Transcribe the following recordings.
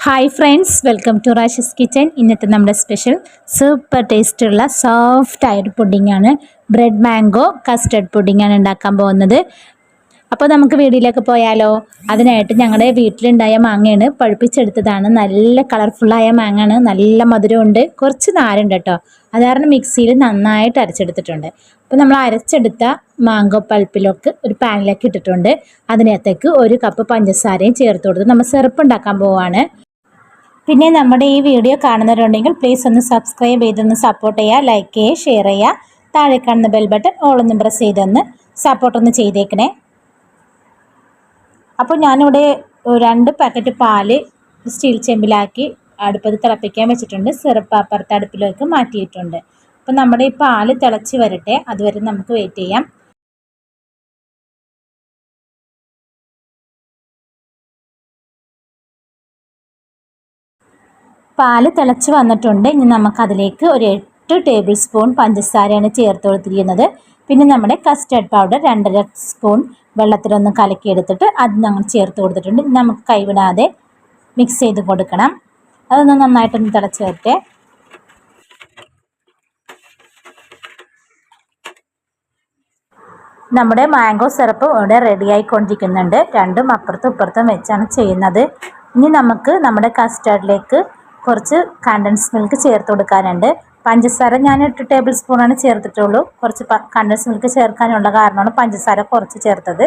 Hi friends welcome to Rasha's kitchen ഇന്നത്തെ നമ്മുടെ special super ടേസ്റ്റുള്ള സോഫ്റ്റ് ആയൊരു പുഡിങ്ങാണ് ബ്രെഡ് മാംഗോ കസ്റ്റർഡ് പുഡിങ്ങാണ് ഉണ്ടാക്കാൻ പോകുന്നത്. അപ്പോൾ നമുക്ക് വീടിലേക്ക് പോയാലോ? അതിനായിട്ട് ഞങ്ങളുടെ വീട്ടിലുണ്ടായ മാങ്ങയാണ് പഴുപ്പിച്ചെടുത്തതാണ്. നല്ല കളർഫുള്ളായ മാങ്ങാണ്. നല്ല മധുരമുണ്ട്. കുറച്ച് നാരുണ്ട് കേട്ടോ. അത് കാരണം മിക്സിയിൽ നന്നായിട്ട് അരച്ചെടുത്തിട്ടുണ്ട്. അപ്പോൾ നമ്മൾ അരച്ചെടുത്ത മാങ്കോ പൾപ്പിലൊക്കെ ഒരു പാനിലേക്ക് ഇട്ടിട്ടുണ്ട്. അതിനകത്തേക്ക് ഒരു കപ്പ് പഞ്ചസാരയും ചേർത്ത് കൊടുത്ത് നമ്മൾ സിറപ്പ് ഉണ്ടാക്കാൻ പോവുകയാണ് പിന്നെ നമ്മുടെ ഈ വീഡിയോ കാണുന്നവരുണ്ടെങ്കിൽ പ്ലീസ് ഒന്ന് സബ്സ്ക്രൈബ് ചെയ്തൊന്ന് സപ്പോർട്ട് ചെയ്യുക ലൈക്ക് ചെയ്യുക ഷെയർ ചെയ്യുക താഴെ കാണുന്ന ബെൽ ബട്ടൺ ഓളൊന്ന് പ്രസ് ചെയ്തൊന്ന് സപ്പോർട്ടൊന്ന് ചെയ്തേക്കണേ. അപ്പോൾ ഞാനിവിടെ രണ്ട് പാക്കറ്റ് പാൽ സ്റ്റീൽ ചെമ്പിലാക്കി അടുപ്പത്ത് തിളപ്പിക്കാൻ വെച്ചിട്ടുണ്ട്. സിറപ്പ് അപ്പുറത്തെ അടുപ്പിലേക്ക് മാറ്റിയിട്ടുണ്ട്. അപ്പോൾ നമ്മുടെ ഈ പാൽ തിളച്ച് വരട്ടെ. അതുവരെ നമുക്ക് വെയിറ്റ് ചെയ്യാം. പാൽ തിളച്ച് വന്നിട്ടുണ്ട്. ഇനി നമുക്കതിലേക്ക് ഒരു എട്ട് ടേബിൾ സ്പൂൺ പഞ്ചസാരയാണ് ചേർത്ത് കൊടുത്തിരിക്കുന്നത്. പിന്നെ നമ്മുടെ കസ്റ്റർഡ് പൗഡർ രണ്ടര സ്പൂൺ വെള്ളത്തിലൊന്ന് കലക്കിയെടുത്തിട്ട് അത് ഞങ്ങൾ ചേർത്ത് കൊടുത്തിട്ടുണ്ട്. നമുക്ക് കൈവിടാതെ മിക്സ് ചെയ്ത് കൊടുക്കണം. അതൊന്ന് നന്നായിട്ടൊന്ന് തിളച്ച് വരട്ടെ. നമ്മുടെ മാംഗോ സിറപ്പ് ഇവിടെ റെഡി ആയിക്കൊണ്ടിരിക്കുന്നുണ്ട്. രണ്ടും അപ്പുറത്തും ഇപ്പുറത്തും വെച്ചാണ് ചെയ്യുന്നത്. ഇനി നമുക്ക് നമ്മുടെ കസ്റ്റർഡിലേക്ക് കുറച്ച് കണ്ടൻസ് മിൽക്ക് ചേർത്ത് കൊടുക്കാനുണ്ട്. പഞ്ചസാര ഞാൻ എട്ട് ടേബിൾ സ്പൂണാണ് ചേർത്തിട്ടുള്ളൂ. കുറച്ച് കണ്ടൻസ് മിൽക്ക് ചേർക്കാനുള്ള കാരണമാണ് പഞ്ചസാര കുറച്ച് ചേർത്തത്.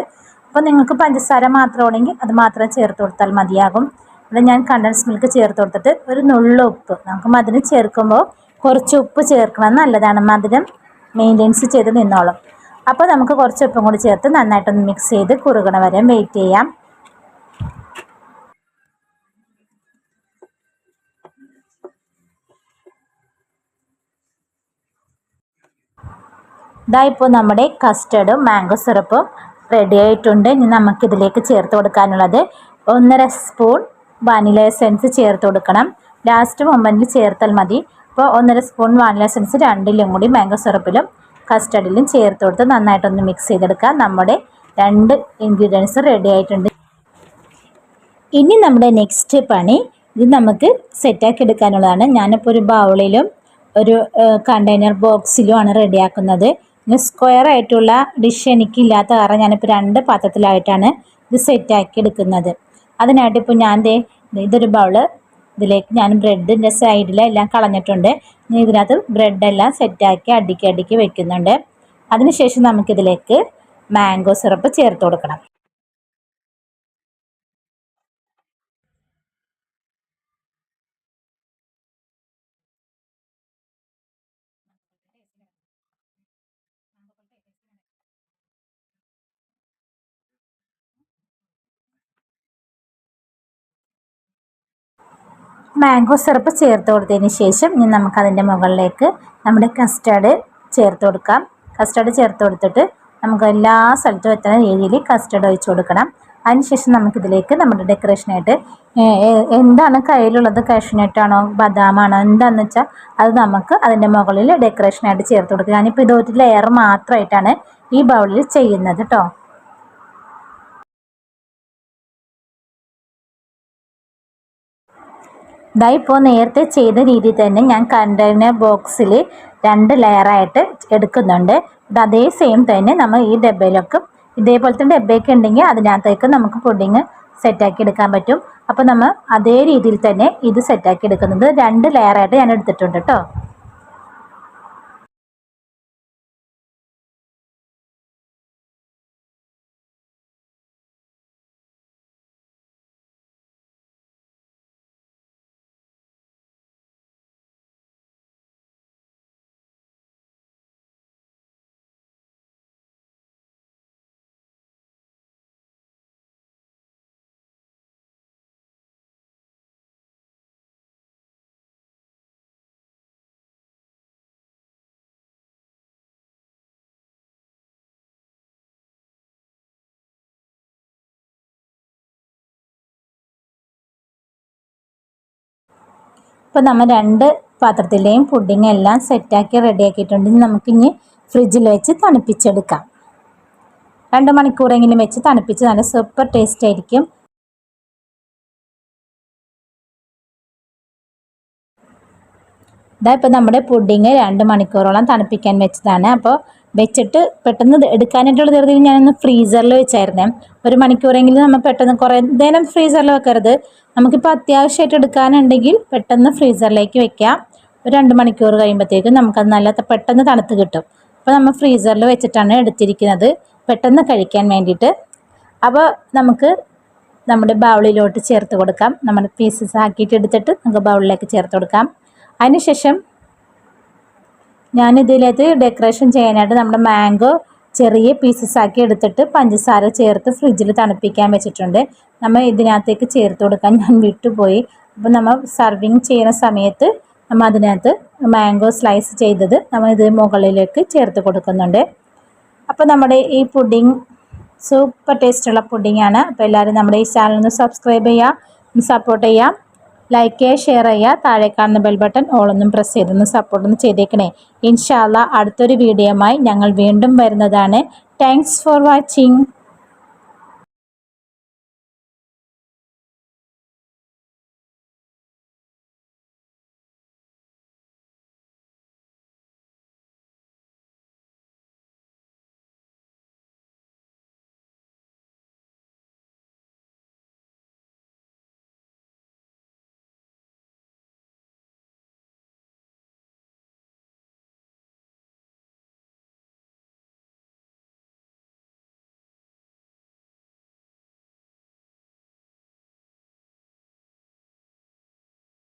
അപ്പോൾ നിങ്ങൾക്ക് പഞ്ചസാര മാത്രമാണെങ്കിൽ അത് മാത്രം ചേർത്ത് കൊടുത്താൽ മതിയാകും. ഇവിടെ ഞാൻ കണ്ടൻസ് മിൽക്ക് ചേർത്ത് കൊടുത്തിട്ട് ഒരു നുള്ള ഉപ്പ്. നമുക്ക് മധുരം ചേർക്കുമ്പോൾ കുറച്ച് ഉപ്പ് ചേർക്കണം നല്ലതാണ്. മധുരം മെയിന്റെയിൻസ് ചെയ്ത് നിന്നോളും. അപ്പോൾ നമുക്ക് കുറച്ച് ഉപ്പും കൂടി ചേർത്ത് നന്നായിട്ടൊന്ന് മിക്സ് ചെയ്ത് കുറുകണ വരെ വെയിറ്റ് ചെയ്യാം. ഇതാ ഇപ്പോൾ നമ്മുടെ കസ്റ്റർഡും മാംഗോ സിറപ്പും റെഡി ആയിട്ടുണ്ട്. ഇനി നമുക്കിതിലേക്ക് ചേർത്ത് കൊടുക്കാനുള്ളത് ഒന്നര സ്പൂൺ വാനില എസെൻസ് ചേർത്ത് കൊടുക്കണം. ലാസ്റ്റ് മൊമെന്റിൽ ചേർത്താൽ മതി. അപ്പോൾ ഒന്നര സ്പൂൺ വാനില എസെൻസ് രണ്ടിലും കൂടി മാംഗോ സിറപ്പിലും കസ്റ്റർഡിലും ചേർത്ത് കൊടുത്ത് നന്നായിട്ടൊന്ന് മിക്സ് ചെയ്തെടുക്കാം. നമ്മുടെ രണ്ട് ഇൻഗ്രീഡിയൻസ് റെഡി ആയിട്ടുണ്ട്. ഇനി നമ്മുടെ നെക്സ്റ്റ് പണി ഇത് നമുക്ക് സെറ്റാക്കി എടുക്കാനുള്ളതാണ്. ഞാനിപ്പോൾ ഒരു ബൗളിലും ഒരു കണ്ടെയ്നർ ബോക്സിലുമാണ് റെഡിയാക്കുന്നത് പിന്നെ സ്ക്വയർ ആയിട്ടുള്ള ഡിഷ് എനിക്കില്ലാത്ത കാരണം ഞാനിപ്പോൾ രണ്ട് പാത്രത്തിലായിട്ടാണ് ഇത് സെറ്റാക്കി എടുക്കുന്നത്. അതിനായിട്ട് ഇപ്പോൾ ഞാൻ ദേ ഇതൊരു ബൗൾ ഇതിലേക്ക് ഞാൻ ബ്രെഡിന്റെ സൈഡിലെല്ലാം കളഞ്ഞിട്ടുണ്ട്. ഇതിനകത്ത് ബ്രെഡെല്ലാം സെറ്റാക്കി അടുക്കി അടുക്കി വെക്കുന്നുണ്ട്. അതിനുശേഷം നമുക്കിതിലേക്ക് മാംഗോ സിറപ്പ് ചേർത്ത് കൊടുക്കണം. മാംഗോ സിറപ്പ് ചേർത്ത് കൊടുത്തതിന് ശേഷം ഇനി നമുക്ക് നമുക്കതിന്റെ മുകളിലേക്ക് നമ്മുടെ കസ്റ്റാർഡ് ചേർത്ത് കൊടുക്കാം. കസ്റ്റാർഡ് ചേർത്ത് കൊടുത്തിട്ട് നമുക്ക് എല്ലാ സ്ഥലത്തും എത്തുന്ന രീതിയിൽ കസ്റ്റർഡ് ഒഴിച്ചു കൊടുക്കണം. അതിനുശേഷം നമുക്കിതിലേക്ക് നമ്മുടെ ഡെക്കറേഷനായിട്ട് എന്താണ് കയ്യിലുള്ളത്? കാഷ്നട്ടാണോ ബദാമാണോ എന്താണെന്ന് വെച്ചാൽ അത് നമുക്ക് അതിന്റെ മുകളിൽ ഡെക്കറേഷനായിട്ട് ചേർത്ത് കൊടുക്കുക. ഞാനിപ്പോൾ ഇതൊരു ലെയർ മാത്രമായിട്ടാണ് ഈ ബൗളിൽ ചെയ്യുന്നത് കേട്ടോ ഇതാ ഇപ്പോൾ നേരത്തെ ചെയ്ത രീതി തന്നെ ഞാൻ കണ്ടെയ്നർ ബോക്സിൽ രണ്ട് ലെയറായിട്ട് എടുക്കുന്നുണ്ട്. ഇത് അതേ സെയിം തന്നെ നമ്മൾ ഈ ഡബ്ബയിലൊക്കെ ഇതേപോലത്തെ ഡബ്ബയൊക്കെ ഉണ്ടെങ്കിൽ അതിനകത്തേക്ക് നമുക്ക് പുഡിങ് സെറ്റാക്കി എടുക്കാൻ പറ്റും. അപ്പോൾ നമ്മൾ അതേ രീതിയിൽ തന്നെ ഇത് സെറ്റാക്കി എടുക്കുന്നത് രണ്ട് ലെയറായിട്ട് ഞാൻ എടുത്തിട്ടുണ്ട് കേട്ടോ അപ്പോൾ നമ്മൾ രണ്ട് പാത്രത്തിലെയും പുഡിംഗ് എല്ലാം സെറ്റാക്കി റെഡിയാക്കിയിട്ടുണ്ട് ഇനി നമുക്കിനി ഫ്രിഡ്ജിൽ വെച്ച് തണുപ്പിച്ചെടുക്കാം. രണ്ട് മണിക്കൂറെങ്കിലും വെച്ച് തണുപ്പിച്ച് നല്ല സൂപ്പർ ടേസ്റ്റ് ആയിരിക്കും. ഇതാ ഇപ്പോൾ നമ്മുടെ പുഡിങ് രണ്ട് മണിക്കൂറോളം തണുപ്പിക്കാൻ വെച്ചതാണ്. അപ്പോൾ വെച്ചിട്ട് പെട്ടെന്ന് എടുക്കാനായിട്ടുള്ള ധൃതിയിൽ ഞാനൊന്ന് ഫ്രീസറിൽ വെച്ചായിരുന്നേ. ഒരു മണിക്കൂറെങ്കിലും നമ്മൾ പെട്ടെന്ന് കുറേ നേരം ഫ്രീസറിൽ വെക്കരുത്. നമുക്കിപ്പോൾ അത്യാവശ്യമായിട്ട് എടുക്കാനുണ്ടെങ്കിൽ പെട്ടെന്ന് ഫ്രീസറിലേക്ക് വെക്കാം. ഒരു രണ്ട് മണിക്കൂർ കഴിയുമ്പോഴത്തേക്കും നമുക്കത് നല്ല പെട്ടെന്ന് തണുത്ത് കിട്ടും. അപ്പോൾ നമ്മൾ ഫ്രീസറിൽ വെച്ചിട്ടാണ് എടുത്തിരിക്കുന്നത്. പെട്ടെന്ന് കഴിക്കാൻ വേണ്ടിയിട്ട്. അപ്പോൾ നമുക്ക് നമ്മുടെ ബൗളിലോട്ട് ചേർത്ത് കൊടുക്കാം. നമ്മുടെ പീസസ് ആക്കിയിട്ട് എടുത്തിട്ട് നമുക്ക് ബൗളിലേക്ക് ചേർത്ത് കൊടുക്കാം. അതിനുശേഷം ഞാൻ ഇതിലേക്ക് ഡെക്കറേഷൻ ചെയ്യാനായിട്ട് നമ്മുടെ മാംഗോ ചെറിയ പീസസ് ആക്കി എടുത്തിട്ട് പഞ്ചസാര ചേർത്ത് ഫ്രിഡ്ജിൽ തണുപ്പിക്കാൻ വെച്ചിട്ടുണ്ട്. നമ്മൾ ഇതിനകത്തേക്ക് ചേർത്ത് കൊടുക്കാൻ ഞാൻ വിട്ടുപോയി. അപ്പോൾ നമ്മൾ സർവിങ് ചെയ്യുന്ന സമയത്ത് നമ്മൾ അതിനകത്ത് മാംഗോ സ്ലൈസ് ചെയ്തത് നമ്മൾ ഇത് മുകളിലേക്ക് ചേർത്ത് കൊടുക്കുന്നുണ്ട്. അപ്പോൾ നമ്മുടെ ഈ പുഡിങ് സൂപ്പർ ടേസ്റ്റുള്ള പുഡിങ്ങാണ് അപ്പോൾ എല്ലാവരും നമ്മുടെ ഈ ചാനൽ ഒന്ന് സബ്സ്ക്രൈബ് ചെയ്യുക സപ്പോർട്ട് ചെയ്യുക ലൈക്ക് ചെയ്യുക ഷെയർ ചെയ്യുക താഴെ കാണുന്ന ബെൽ ബട്ടൺ ഓളൊന്നും പ്രസ് ചെയ്തൊന്ന് സപ്പോർട്ടൊന്ന് ചെയ്തേക്കണേ. ഇൻഷാല്ല അടുത്തൊരു വീഡിയോയുമായി ഞങ്ങൾ വീണ്ടും വരുന്നതാണ്. Thanks for watching